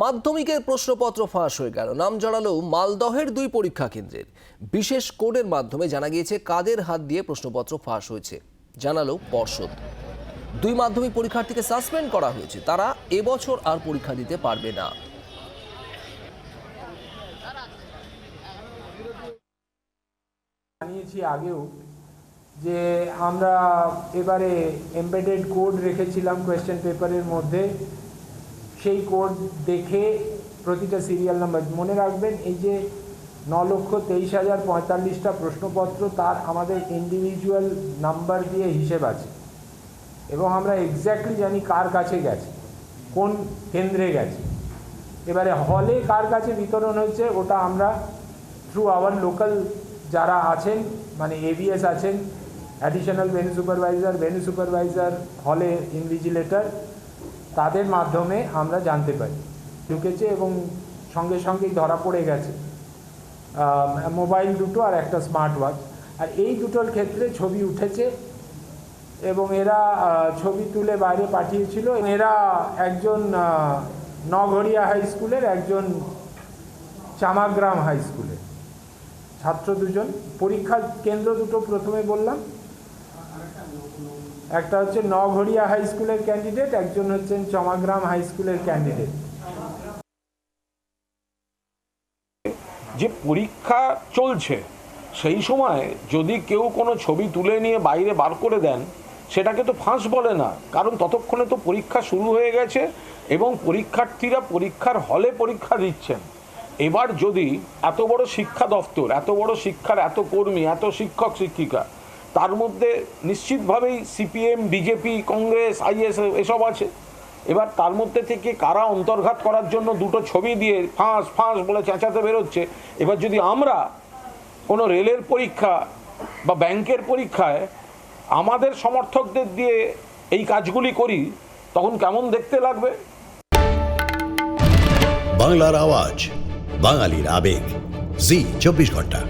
মাধ্যমিকের প্রশ্নপত্র ফাঁস হয়ে গেল। নাম জড়ালো মালদহের দুই পরীক্ষা কেন্দ্রের। বিশেষ কোডের মাধ্যমে জানা গিয়েছে কাদের হাত দিয়ে প্রশ্নপত্র ফাঁস হয়েছে। জানালো পর্ষদ। দুই মাধ্যমিক পরীক্ষার্থীকে সাসপেন্ড করা হয়েছে। তারা এবছর আর পরীক্ষা দিতে পারবে না। জানিয়েছি আগেও যে আমরা এবারে এমবেডেড কোড রেখেছিলাম কোয়েশ্চেন পেপারের মধ্যে। সেই কোড দেখে প্রতিটা সিরিয়াল নাম্বার মনে রাখবেন, এই যে ন লক্ষ তেইশ হাজার পঁয়তাল্লিশটা প্রশ্নপত্র, তার আমাদের ইন্ডিভিজুয়াল নাম্বার দিয়ে হিসেব আছে। এবং আমরা এক্স্যাক্টলি জানি কার কাছে গেছে, কোন কেন্দ্রে গেছে। এবারে হলে কার কাছে বিতরণ হচ্ছে ওটা আমরা থ্রু আওয়ার লোকাল যারা আছেন মানে এভিএস আছেন additional venue supervisor venue supervisor হলে ইনভিজিলেটর তাদের মাধ্যমে আমরা জানতে পারি। ঢুকেছে এবং সঙ্গে সঙ্গেই ধরা পড়ে গেছে। মোবাইল দুটো আর একটা স্মার্ট ওয়াচ। আর এই দুটোর ক্ষেত্রে ছবি উঠেছে এবং এরা ছবি তুলে বাইরে পাঠিয়েছিল। এরা একজন নগড়িয়া হাই স্কুলের একজন চামাগ্রাম হাই স্কুলের। ছাত্র দুজন। পরীক্ষার কেন্দ্র দুটো প্রথমে বললাম। একটা হচ্ছে নঘড়িয়া হাই স্কুলের ক্যান্ডিডেট একজন হচ্ছেন চমাগ্রাম হাই স্কুলের ক্যান্ডিডেট যে পরীক্ষা চলছে, সেই সময় যদি কেউ কোনো ছবি তুলে নিয়ে বাইরে বার করে দেন, সেটাকে তো ফাঁস বলে না। কারণ ততক্ষণে তো পরীক্ষা শুরু হয়ে গেছে এবং পরীক্ষার্থীরা পরীক্ষার হলে পরীক্ষা দিচ্ছেন। এবার যদি এত বড় শিক্ষা দপ্তর, এত বড় শিক্ষার এত কর্মী, এত শিক্ষক, শিক্ষিকা তার মধ্যে নিশ্চিতভাবেই সিপিএম, বিজেপি, কংগ্রেস, আইএস এসব আছে। এবার তার মধ্যে থেকে কারা অন্তর্ঘাত করার জন্য দুটো ছবি দিয়ে ফাঁস ফাঁস বলে চেঁচাতে বেরোচ্ছে, এবার যদি আমরা কোনো রেলের পরীক্ষা বা ব্যাংকের পরীক্ষায় আমাদের সমর্থকদের দিয়ে এই কাজগুলি করি, তখন কেমন দেখতে লাগবে? বাংলার আওয়াজ, বাঙালির আবেগ, জি, চব্বিশ ঘণ্টা।